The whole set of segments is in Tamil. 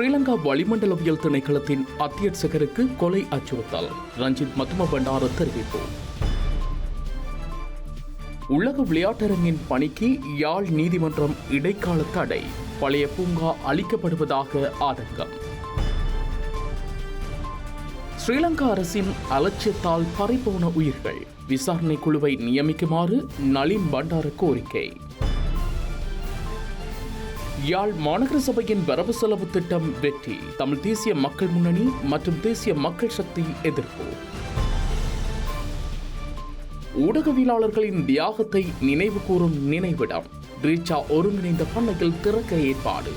ஸ்ரீலங்கா வளிமண்டலவியல் திணைக்களத்தின் அத்தியட்சகருக்கு கொலை அச்சுறுத்தல். ரஞ்சித் மத்தும பண்டார தெரிவிப்பு. உலக விளையாட்டரங்கின் பணிக்கு யாழ் நீதிமன்றம் இடைக்கால தடை. பழைய பூங்கா அளிக்கப்படுவதாக ஆதங்கம். ஸ்ரீலங்கா அரசின் அலட்சியத்தால் பறிபோன உயிர்கள். விசாரணை குழுவை நியமிக்குமாறு நளின் பண்டார கோரிக்கை. யாழ் மாநகர சபையின் வரவு செலவு திட்டம் வெற்றி. தமிழ் தேசிய மக்கள் முன்னணி மற்றும் தேசிய மக்கள் சக்தி எதிர்ப்பு. ஊடகவியலாளர்களின் தியாகத்தை நினைவு கூறும் நினைவிடம். ரீச்சா ஒருங்கிணைந்த பண்ணையில் திறக்க ஏற்பாடு.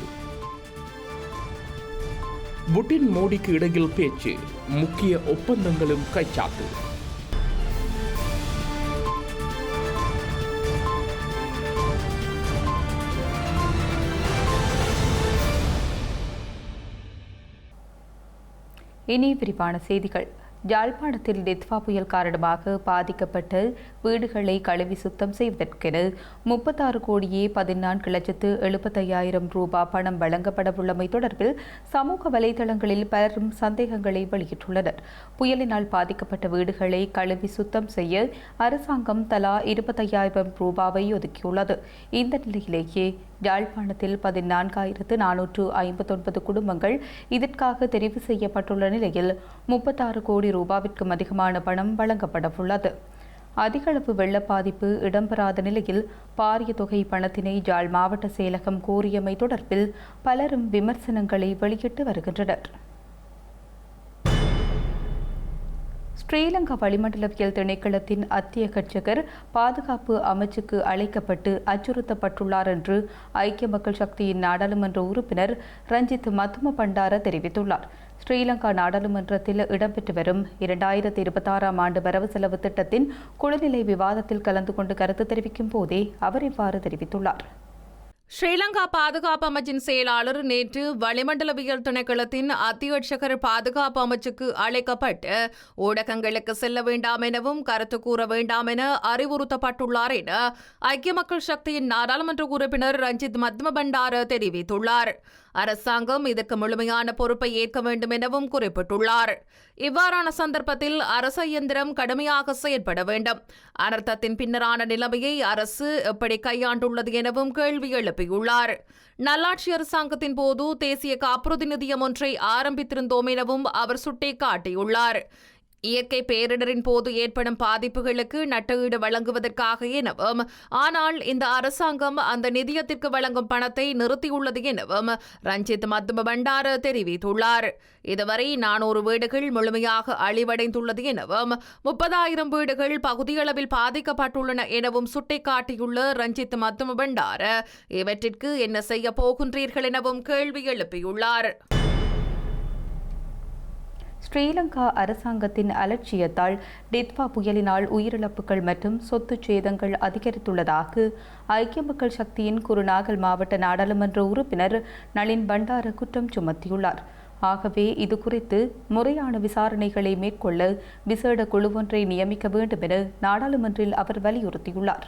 புட்டின் மோடிக்கு இடையில் பேச்சு. முக்கிய ஒப்பந்தங்களும் கைச்சாத்து. இனி விரிவான செய்திகள். யாழ்ப்பாணத்தில் டெத்வா புயல் காரணமாக பாதிக்கப்பட்ட வீடுகளை கழுவி சுத்தம் செய்வதற்கென முப்பத்தாறு கோடியே பதினான்கு லட்சத்து எழுபத்தையாயிரம் ரூபாய் பணம் வழங்கப்படவுள்ளமை தொடர்பில் சமூக வலைதளங்களில் பலரும் சந்தேகங்களை வெளியிட்டுள்ளனர். புயலினால் பாதிக்கப்பட்ட வீடுகளை கழுவி சுத்தம் செய்ய அரசாங்கம் தலா இருபத்தையாயிரம் ரூபாவை ஒதுக்கியுள்ளது. இந்த நிலையிலேயே யாழ்ப்பாணத்தில் பதினான்காயிரத்து நானூற்று ஐம்பத்தொன்பது குடும்பங்கள் இதற்காக தெரிவு செய்யப்பட்டுள்ள நிலையில் முப்பத்தாறு கோடி ரூபாவிற்கும் அதிகமான பணம் வழங்கப்படவுள்ளது. அதிகளவு வெள்ள பாதிப்பு இடம்பெறாத நிலையில் பாரிய தொகை பணத்தினை யாழ் மாவட்ட செயலகம் கோரியமை தொடர்பில் பலரும் விமர்சனங்களை வெளியிட்டு வருகின்றனர். ஸ்ரீலங்கா வளிமண்டலவியல் திணைக்களத்தின் அத்தியகட்சகர் பாதுகாப்பு அமைச்சுக்கு அழைக்கப்பட்டு அச்சுறுத்தப்பட்டுள்ளார் என்று ஐக்கிய மக்கள் சக்தியின் நாடாளுமன்ற உறுப்பினர் ரஞ்சித் மத்தும பண்டார தெரிவித்துள்ளார். ஸ்ரீலங்கா நாடாளுமன்றத்தில் இடம்பெற்று வரும் இரண்டாயிரத்தி இருபத்தாறாம் ஆண்டு வரவு செலவு திட்டத்தின் குழுநிலை விவாதத்தில் கலந்து கொண்டு கருத்து தெரிவிக்கும் போதே அவர் இவ்வாறு தெரிவித்துள்ளார். ஸ்ரீலங்கா பாதுகாப்பு அமைச்சின் செயலாளர் நேற்று வளிமண்டலவியல் திணைக்களத்தின் அத்தியட்சகர் பாதுகாப்பு அமைச்சுக்கு அழைக்கப்பட்டு ஊடகங்களுக்கு செல்ல வேண்டாம் எனவும் கருத்து கூற வேண்டாம் என அறிவுறுத்தப்பட்டுள்ளார் என ஐக்கிய மக்கள் சக்தியின் நாடாளுமன்ற உறுப்பினர் ரஞ்சித் மத்ம பண்டார தெரிவித்துள்ளார். அரசாங்கம் இதற்கு முழுமையான பொறுப்பை ஏற்க வேண்டும் எனவும் குறிப்பிட்டுள்ளார். இவ்வாறான சந்தர்ப்பத்தில் அரச இயந்திரம் கடுமையாக செயற்பட வேண்டும். அனர்த்தத்தின் பின்னரான நிலைமையை அரசு எப்படி கையாண்டுள்ளது எனவும் கேள்வி எழுப்பியுள்ளார். நல்லாட்சி அரசாங்கத்தின் போது தேசிய காப்புறுதி நிதியம் ஒன்றை ஆரம்பித்திருந்தோம் எனவும் அவர் சுட்டிக்காட்டியுள்ளார். இயற்கை பேரிடரின் போது ஏற்படும் பாதிப்புகளுக்கு நட்டஈடு வழங்குவதற்காக எனவும் ஆனால் இந்த அரசாங்கம் அந்த நிதியத்திற்கு வழங்கும் பணத்தை நிறுத்தியுள்ளது எனவும் ரஞ்சித் மத்தும பண்டார தெரிவித்துள்ளார். இதுவரை நானூறு வீடுகள் முழுமையாக அழிவடைந்துள்ளது எனவும் முப்பதாயிரம் வீடுகள் பகுதியளவில் பாதிக்கப்பட்டுள்ளன எனவும் சுட்டிக்காட்டியுள்ள ரஞ்சித் மத்தும பண்டார இவற்றிற்கு என்ன செய்ய போகின்றீர்கள் எனவும் கேள்வி எழுப்பியுள்ளார். ஸ்ரீலங்கா அரசாங்கத்தின் அலட்சியத்தால் டித்வா புயலினால் உயிரிழப்புகள் மற்றும் சொத்து சேதங்கள் அதிகரித்துள்ளதாக ஐக்கிய மக்கள் சக்தியின் குருநாகல் மாவட்ட நாடாளுமன்ற உறுப்பினர் நளின் பண்டார குற்றம் சுமத்தியுள்ளார். ஆகவே இது குறித்து முறையான விசாரணைகளை மேற்கொள்ள விசேட குழு ஒன்றை நியமிக்க வேண்டும் என நாடாளுமன்றில் அவர் வலியுறுத்தியுள்ளார்.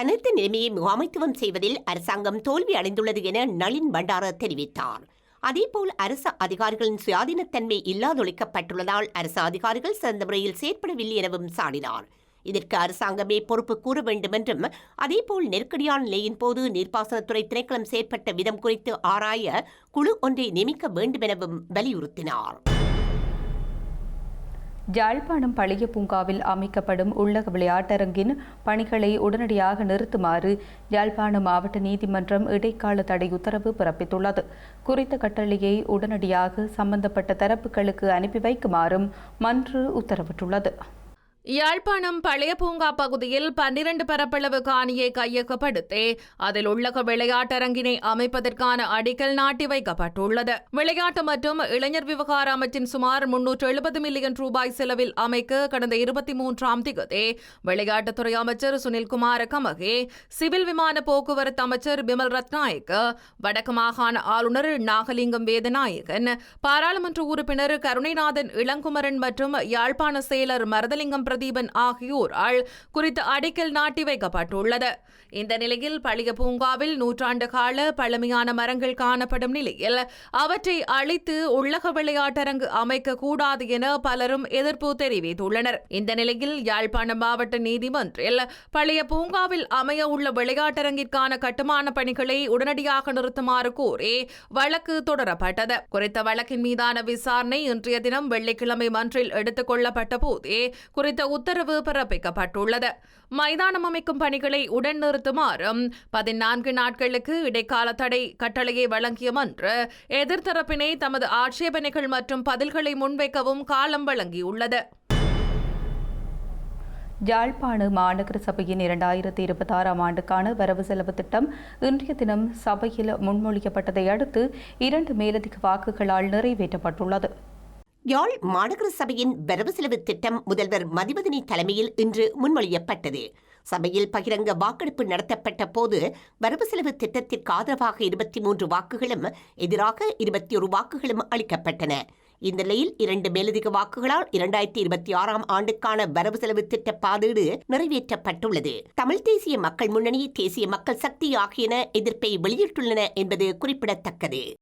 அனைத்து நிலைமையை முகாமைத்துவம் செய்வதில் அரசாங்கம் தோல்வி அடைந்துள்ளது என நளின் பண்டார தெரிவித்தார். அதேபோல் அரசு அதிகாரிகளின் சுயாதீனத்தன்மை இல்லாதொழிக்கப்பட்டுள்ளதால் அரசு அதிகாரிகள் சிறந்த முறையில் செயற்படவில்லை எனவும் சாடினார். இதற்கு அரசாங்கமே பொறுப்பு கூற வேண்டும் என்றும் அதேபோல் நெருக்கடியான நிலையின் போது நீர்ப்பாசனத்துறை திணைக்களம் செயற்பட்ட விதம் குறித்து ஆராய குழு ஒன்றை நியமிக்க வேண்டும் எனவும் வலியுறுத்தினார். யாழ்ப்பாணம் பழைய பூங்காவில் அமைக்கப்படும் உள்ளக விளையாட்டரங்கின் பணிகளை உடனடியாக நிறுத்துமாறு யாழ்ப்பாணம் மாவட்ட நீதிமன்றம் இடைக்கால தடை உத்தரவு பிறப்பித்துள்ளது. குறித்த கட்டளையை உடனடியாக சம்பந்தப்பட்ட தரப்புகளுக்கு அனுப்பி வைக்குமாறும் மன்று உத்தரவிட்டுள்ளது. யாழ்ப்பாணம் பழைய பூங்கா பகுதியில் பன்னிரண்டு பரப்பளவு காணியை கையகப்படுத்தி அதில் உள்ளக விளையாட்டரங்கினை அமைப்பதற்கான அடிக்கல் நாட்டி வைக்கப்பட்டுள்ளது. விளையாட்டு மற்றும் இளைஞர் விவகார அமைச்சின் சுமார் முன்னூற்று எழுபது மில்லியன் ரூபாய் செலவில் அமைக்க கடந்த இருபத்தி மூன்றாம் திகதி விளையாட்டுத்துறை அமைச்சர் சுனில்குமார் கமகே சிவில் விமான போக்குவரத்து அமைச்சர் பிமல் ரத்நாயக் வடக்கு மாகாண ஆளுநர் நாகலிங்கம் வேதநாயகன் பாராளுமன்ற உறுப்பினர் கருணைநாதன் இளங்குமரன் மற்றும் யாழ்ப்பாண செயலர் மரதலிங்கம் பிரதீபன் ஆகியோரால் குறித்த அடிக்கல் நாட்டி வைக்கப்பட்டுள்ளது. இந்த நிலையில் பழைய பூங்காவில் நூற்றாண்டு கால பழமையான மரங்கள் காணப்படும் நிலையில் அவற்றை அழித்து உள்ளக விளையாட்டரங்கு அமைக்க கூடாது என பலரும் எதிர்ப்பு தெரிவித்துள்ளனர். இந்த நிலையில் யாழ்ப்பாணம் மாவட்ட நீதிமன்றில் பழைய பூங்காவில் அமைய உள்ள விளையாட்டரங்கிற்கான கட்டுமான பணிகளை உடனடியாக நிறுத்துமாறு கோரி வழக்கு தொடரப்பட்டது. குறித்த வழக்கின் மீதான விசாரணை இன்றைய தினம் வெள்ளிக்கிழமை மன்றில் எடுத்துக் கொள்ளப்பட்ட போதே குறித்த உத்தரவு பிறப்பிக்கப்பட்டுள்ளது. மைதானம் அமைக்கும் பணிகளை உடன் நிறுத்துமாறும் பதினான்கு நாட்களுக்கு இடைக்கால தடை கட்டளையை வழங்கியமன்று எதிர்த்தரப்பினை தமது ஆட்சேபனைகள் மற்றும் பதில்களை முன்வைக்கவும் காலம் வழங்கியுள்ளது. யாழ்ப்பாண மாநகர சபையின் இரண்டாயிரத்தி இருபத்தாறாம் ஆண்டுக்கான வரவு செலவு திட்டம் இன்றைய தினம் சபையில் முன்மொழியப்பட்டதை அடுத்து இரண்டு மேலதிக வாக்குகளால் நிறைவேற்றப்பட்டுள்ளது. யாழ் மாநகர சபையின் வரவு செலவு திட்டம் முதல்வர் மதிவதனி தலைமையில் இன்று முன்மொழியப்பட்டது. சபையில் பகிரங்க வாக்கெடுப்பு நடத்தப்பட்ட போது வரவு செலவு திட்டத்திற்கு ஆதரவாக இருபத்தி மூன்று வாக்குகளும் எதிராக இருபத்தி ஒரு வாக்குகளும் அளிக்கப்பட்டன. இந்த நிலையில் இரண்டு மேலதிக வாக்குகளால் இரண்டாயிரத்தி இருபத்தி ஆறாம் ஆண்டுக்கான வரவு செலவு திட்ட பாதீடு நிறைவேற்றப்பட்டுள்ளது. தமிழ் தேசிய மக்கள் முன்னணி தேசிய மக்கள் சக்தி ஆகியன எதிர்ப்பை வெளியிட்டுள்ளன என்பது குறிப்பிடத்தக்கது.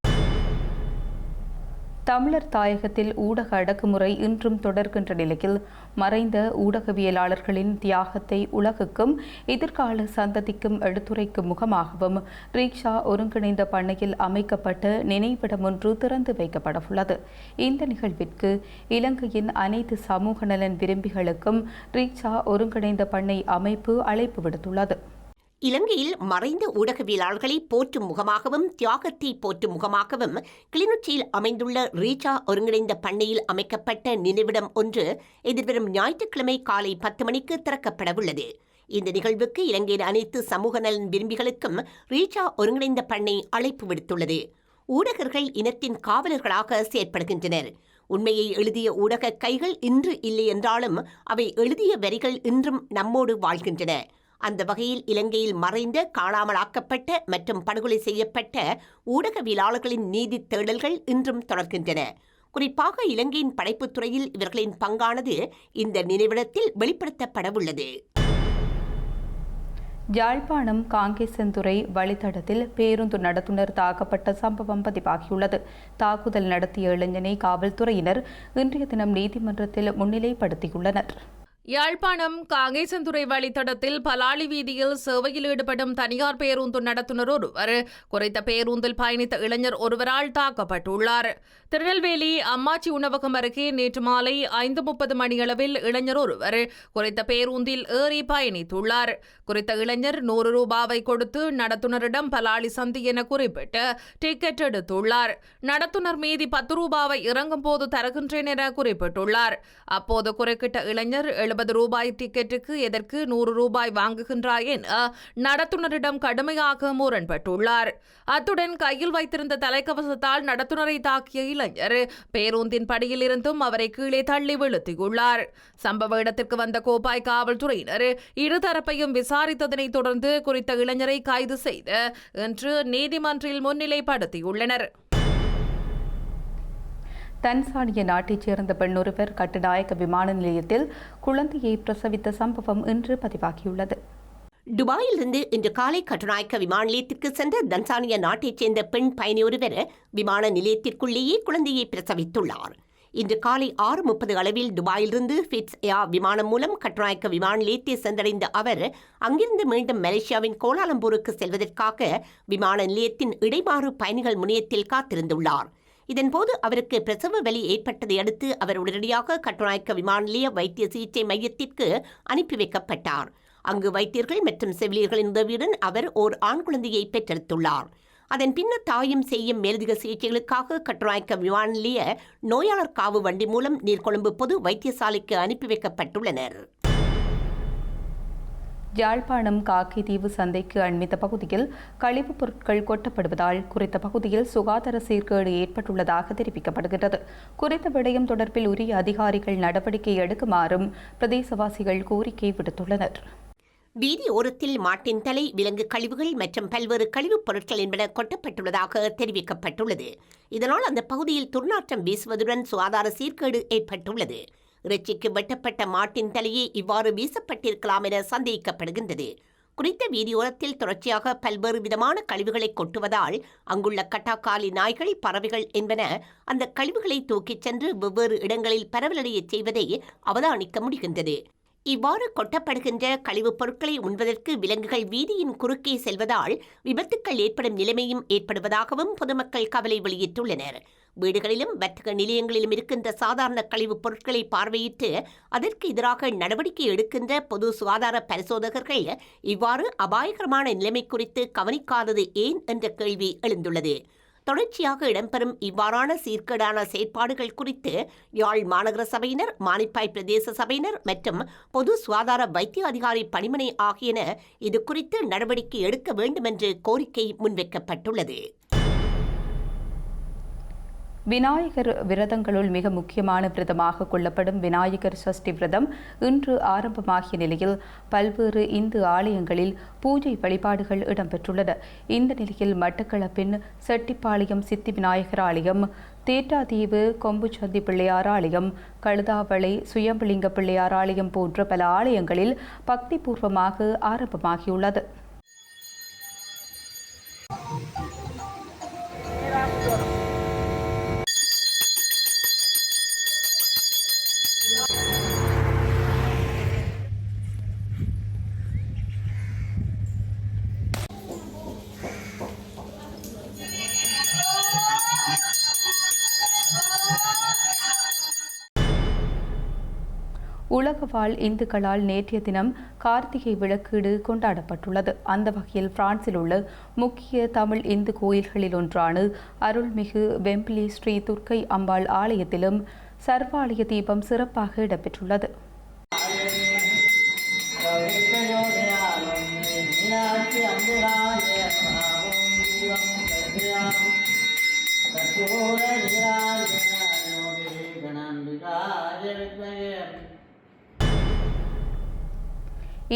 தமிழர் தாயகத்தில் ஊடக அடக்குமுறை இன்றும் தொடர்கின்ற நிலையில் மறைந்த ஊடகவியலாளர்களின் தியாகத்தை உலகுக்கும் எதிர்கால சந்ததிக்கும் எடுத்துரைக்கும் முகமாகவும் ரீக்ஷா ஒருங்கிணைந்த பண்ணையில் அமைக்கப்பட்ட நினைவிடம் ஒன்று திறந்து வைக்கப்படவுள்ளது. இந்த நிகழ்விற்கு இலங்கையின் அனைத்து சமூக நலன் விரும்பிகளுக்கும் ரீக்ஷா ஒருங்கிணைந்த பண்ணை அமைப்பு அழைப்பு விடுத்துள்ளது. இலங்கையில் மறைந்த ஊடகவியலாளர்களை போற்றும் முகமாகவும் தியாகத்தை போற்றும் முகமாகவும் கிளிநொச்சியில் அமைந்துள்ள ரீச்சா ஒருங்கிணைந்த பண்ணையில் அமைக்கப்பட்ட நினைவிடம் ஒன்று எதிர்வரும் ஞாயிற்றுக்கிழமை காலை பத்து மணிக்கு திறக்கப்படவுள்ளது. இந்த நிகழ்வுக்கு இலங்கையின் அனைத்து சமூக நலன் விரும்பிகளுக்கும் ரீச்சா ஒருங்கிணைந்த பண்ணை அழைப்பு விடுத்துள்ளது. ஊடகர்கள் இனத்தின் காவலர்களாக செயற்படுகின்றனர். உண்மையை எழுதிய ஊடக கைகள் இன்று இல்லை என்றாலும் அவை எழுதிய வரிகள் இன்றும் நம்மோடு வாழ்கின்றன. அந்த வகையில் இலங்கையில் மறைந்த காணாமலாக்கப்பட்ட மற்றும் படுகொலை செய்யப்பட்ட ஊடகவியலாளர்களின் நீதி தேடல்கள் இன்றும் தொடர்கின்றன. குறிப்பாக இலங்கையின் படைப்புத் துறையில் இவர்களின் பங்கானது இந்த நினைவிடத்தில் வெளிப்படுத்தப்படவுள்ளது. யாழ்ப்பாணம் காங்கேசன்துறை வழித்தடத்தில் பேருந்து நடத்துனர் தாக்கப்பட்ட சம்பவம் பதிவாகியுள்ளது. தாக்குதல் நடத்திய இளைஞனை காவல்துறையினர் இன்றைய தினம் நீதிமன்றத்தில் முன்னிலைப்படுத்தியுள்ளனர். யாழ்ப்பாணம் காங்கேசந்துறை வழித்தடத்தில் பலாளி வீதியில் சேவையில் ஈடுபடும் தனியார் பேருந்து நடத்துனர் ஒருவர். குறித்த பேருந்தில் பயணித்த இளைஞர் ஒருவரால் தாக்கப்பட்டுள்ளார். திருநெல்வேலி அம்மாச்சி உணவகம் அருகே நேற்று மாலை ஐந்து முப்பது மணியளவில் இளைஞர் ஒருவர் குறித்த பேருந்தில் ஏறி பயணித்துள்ளார். குறித்த இளைஞர் நூறு ரூபாவை கொடுத்து நடத்துனரிடம் பலாளி சந்தி என குறிப்பிட்டு டிக்கெட் எடுத்துள்ளார். நடத்துனர் மீதி பத்து ரூபாவை இறங்கும் போது தருகின்றேன் என குறிப்பிட்டுள்ளார். அப்போது குறுக்கிட்ட இளைஞர் எழுபது ரூபாய் டிக்கெட்டுக்கு எதற்கு நூறு ரூபாய் வாங்குகின்றாய் என நடத்துனரிடம் கடுமையாக முரண்பட்டுள்ளார். அத்துடன் கையில் வைத்திருந்த தலைக்கவசத்தால் நடத்துனரை தாக்கிய இளைஞர். பேருந்தின் படியில் இருந்தும் அவரை கீழே தள்ளி வீழ்த்தியுள்ளார். சம்பவ இடத்திற்கு வந்த கோப்பாய் காவல்துறையினர் இருதரப்பையும் விசாரித்ததனை தொடர்ந்து குறித்த இளைஞரை கைது செய்து இன்று நீதிமன்றில் முன்னிலைப்படுத்தியுள்ளனர். தன்சானிய நாட்டைச் சேர்ந்த பெண்ணொருவர் கட்டுநாயக்க விமான நிலையத்தில் குழந்தையை பிரசவித்த சம்பவம் இன்று பதிவாகியுள்ளது. துபாயிலிருந்து இன்று காலை கட்டுநாயக்க விமான நிலையத்திற்கு சென்ற தன்சானியா நாட்டைச் சேர்ந்த பெண் பயணி ஒருவர் விமான நிலையத்திற்குள்ளேயே குழந்தையை பிரசவித்துள்ளார். இன்று காலை ஆறு முப்பது அளவில் துபாயிலிருந்து ஃபிட்ஸ் ஏர் விமானம் மூலம் கட்டுநாயக்க விமான நிலையத்தை சென்றடைந்த அவர் அங்கிருந்து மீண்டும் மலேசியாவின் கோலாலம்பூருக்கு செல்வதற்காக விமான நிலையத்தின் இடைமாறு பயணிகள் முனையத்தில் காத்திருந்துள்ளார். இதன்போது அவருக்கு பிரசவ வலி ஏற்பட்டதை அடுத்து அவர் உடனடியாக கட்டுநாயக்க விமான நிலைய வைத்திய சிகிச்சை மையத்திற்கு அனுப்பி வைக்கப்பட்டார். அங்கு வைத்தியர்கள் மற்றும் செவிலியர்களின் உதவியுடன் அவர் ஓர் ஆண் குழந்தையை பெற்றெடுத்துள்ளார். அதன் பின்னர் தாயும் செய்யும் மேலதிக சிகிச்சைகளுக்காக கட்டுநாயக்க விமான நிலைய நோயாளர் காவு வண்டி மூலம் நீர்கொழும்பு பொது வைத்தியசாலைக்கு அனுப்பி வைக்கப்பட்டுள்ளனர். யாழ்ப்பாணம் காக்கைதீவு சந்தைக்கு அண்மித்த பகுதியில் கழிவுப் பொருட்கள் கொட்டப்படுவதால் குறித்த பகுதியில் சுகாதார சீர்கேடு ஏற்பட்டுள்ளதாக தெரிவிக்கப்படுகிறது குறித்த விடயம் தொடர்பில் உரிய அதிகாரிகள் நடவடிக்கை எடுக்குமாறும் பிரதேசவாசிகள் கோரிக்கை விடுத்துள்ளனர். வீதி ஓரத்தில் மாட்டின் தலை விலங்கு கழிவுகள் மற்றும் பல்வேறு கழிவுப் பொருட்கள் என்பன கொட்டப்பட்டுள்ளதாக தெரிவிக்கப்பட்டுள்ளது. இதனால் அந்த பகுதியில் துர்நாற்றம் வீசுவதுடன் சுகாதார சீர்கேடு ஏற்பட்டுள்ளது. இறைச்சிக்கு வெட்டப்பட்ட மாட்டின் தலையே இவ்வாறு வீசப்பட்டிருக்கலாம் என சந்தேகிக்கப்படுகின்றது. குறித்த வீதியோரத்தில் தொடர்ச்சியாக பல்வேறு விதமான கழிவுகளை கொட்டுவதால் அங்குள்ள கட்டாக்காலி நாய்கள் பறவைகள் என்பன அந்த கழிவுகளை தூக்கிச் சென்று வெவ்வேறு இடங்களில் பரவலடையச் செய்வதை அவதானிக்க முடிகின்றது. இவ்வாறு கொட்டப்படுகின்ற கழிவுப் பொருட்களை உண்பதற்கு விலங்குகள் வீதியின் குறுக்கே செல்வதால் விபத்துக்கள் ஏற்படும் நிலைமையும் ஏற்படுவதாகவும் பொதுமக்கள் கவலை வெளியிட்டுள்ளனர். வீடுகளிலும் வர்த்தக நிலையங்களிலும் இருக்கின்ற சாதாரண கழிவுப் பொருட்களை பார்வையிட்டு அதற்கு எதிராக நடவடிக்கை எடுக்கின்ற பொது சுகாதார பரிசோதகர்கள் இவ்வாறு அபாயகரமான நிலைமை குறித்து கவனிக்காதது ஏன் என்ற கேள்வி எழுந்துள்ளது. தொடர்ச்சியாக இடம்பெறும் இவ்வாறான சீர்கேடான செயற்பாடுகள் குறித்து யாழ் மாநகர சபையினர் மானிப்பாய் பிரதேச சபையினர் மற்றும் பொது சுகாதார வைத்திய அதிகாரி பணிமனை ஆகியன இது குறித்து நடவடிக்கை எடுக்க வேண்டும் என்று கோரிக்கை முன்வைக்கப்பட்டுள்ளது. விநாயகர் விரதங்களுள் மிக முக்கியமான விரதமாக கொள்ளப்படும் விநாயகர் சஷ்டி விரதம் இன்று ஆரம்பமாகிய நிலையில் பல்வேறு இந்து ஆலயங்களில் பூஜை வழிபாடுகள் இடம்பெற்றுள்ளன. இந்த நிலையில் மட்டக்களப்பின் செட்டிப்பாளையம் சித்தி விநாயகர் ஆலயம் தேட்டாதீவு கொம்புச்சந்தி பிள்ளையார் ஆலயம் கழுதாவளை சுயம்பலிங்க பிள்ளையார் ஆலயம் போன்ற பல ஆலயங்களில் பக்திபூர்வமாக ஆரம்பமாகியுள்ளது. உலக வாழ் இந்துக்களால் நேற்றைய தினம் கார்த்திகை விளக்கீடு கொண்டாடப்பட்டுள்ளது. அந்த வகையில் பிரான்சில் உள்ள முக்கிய தமிழ் இந்து கோயில்களில் ஒன்றான அருள்மிகு வெம்பிலி ஸ்ரீ துர்க்கை அம்பாள் ஆலயத்திலும் சர்வாலய தீபம் சிறப்பாக இடம்பெற்றுள்ளது.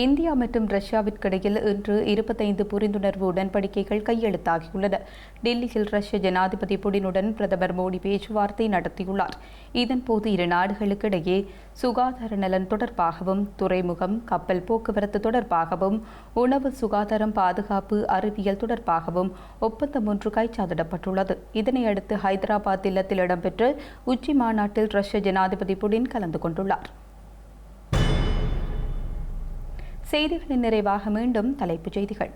இந்தியா மற்றும் ரஷ்யாவிற்கிடையில் இன்று இருபத்தைந்து புரிந்துணர்வு உடன்படிக்கைகள் கையெழுத்தாகியுள்ளன டெல்லியில் ரஷ்ய ஜனாதிபதி புடினுடன் பிரதமர் மோடி பேச்சுவார்த்தை நடத்தியுள்ளார். இதன்போது இரு நாடுகளுக்கிடையே சுகாதார நலன் தொடர்பாகவும் துறைமுகம் கப்பல் போக்குவரத்து தொடர்பாகவும் உணவு சுகாதாரம் பாதுகாப்பு அறிவியல் தொடர்பாகவும் ஒப்பந்தம் ஒன்று கைச்சாதிடப்பட்டுள்ளது இதனையடுத்து ஹைதராபாத் இல்லத்தில் இடம்பெற்ற உச்சி மாநாட்டில் ரஷ்ய ஜனாதிபதி புடின் கலந்து கொண்டுள்ளார். செய்திகளின் நிறைவாக மீண்டும் தலைப்புச் செய்திகள்.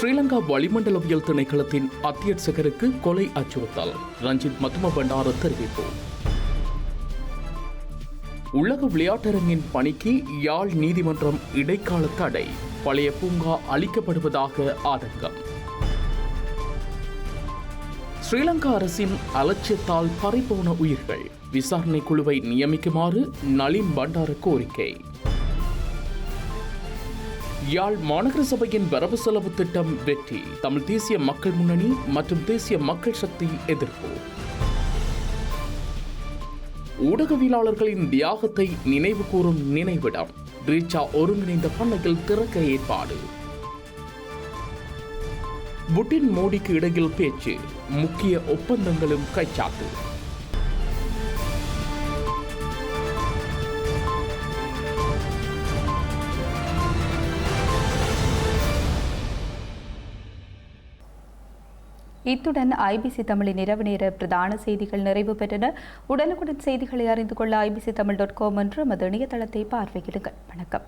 ஸ்ரீலங்கா வளிமண்டலவியல் திணைக்களத்தின் அத்தியட்சகருக்கு கொலை அச்சுறுத்தல். ரஞ்சித் மத்தும பண்டார தெரிவிப்பு. உலக விளையாட்டரங்கின் பணிக்கு யாழ் நீதிமன்றம் இடைக்கால தடை. பழைய பூங்கா அளிக்கப்படுவதாக ஆதங்கம். ஸ்ரீலங்கா அரசின் அலட்சியத்தால் பறிபோன உயிர்கள். விசாரணை குழுவை நியமிக்குமாறு நளின் பண்டார கோரிக்கை. யாழ் மாநகர சபையின் வரவு செலவு திட்டம் வெற்றி. தமிழ் தேசிய மக்கள் முன்னணி மற்றும் தேசிய மக்கள் சக்தி எதிர்ப்பு. ஊடகவியலாளர்களின் தியாகத்தை நினைவு கூறும் நினைவிடம். ரீச்சா ஒருங்கிணைந்த பண்ணையில் திறக்க ஏற்பாடு. புட்டின் மோடிக்கு இடையில் பேச்சு முக்கிய ஒப்பந்தங்களும் கைச்சாத்து. இத்துடன் ஐபிசி தமிழின் இரவு நேர பிரதான செய்திகள் நிறைவு பெற்றன. உடனுக்குடன் செய்திகளை அறிந்து கொள்ள ஐபிசி தமிழ் டாட் காம் என்று நமது இணையதளத்தை பார்வையிடுங்கள். வணக்கம்.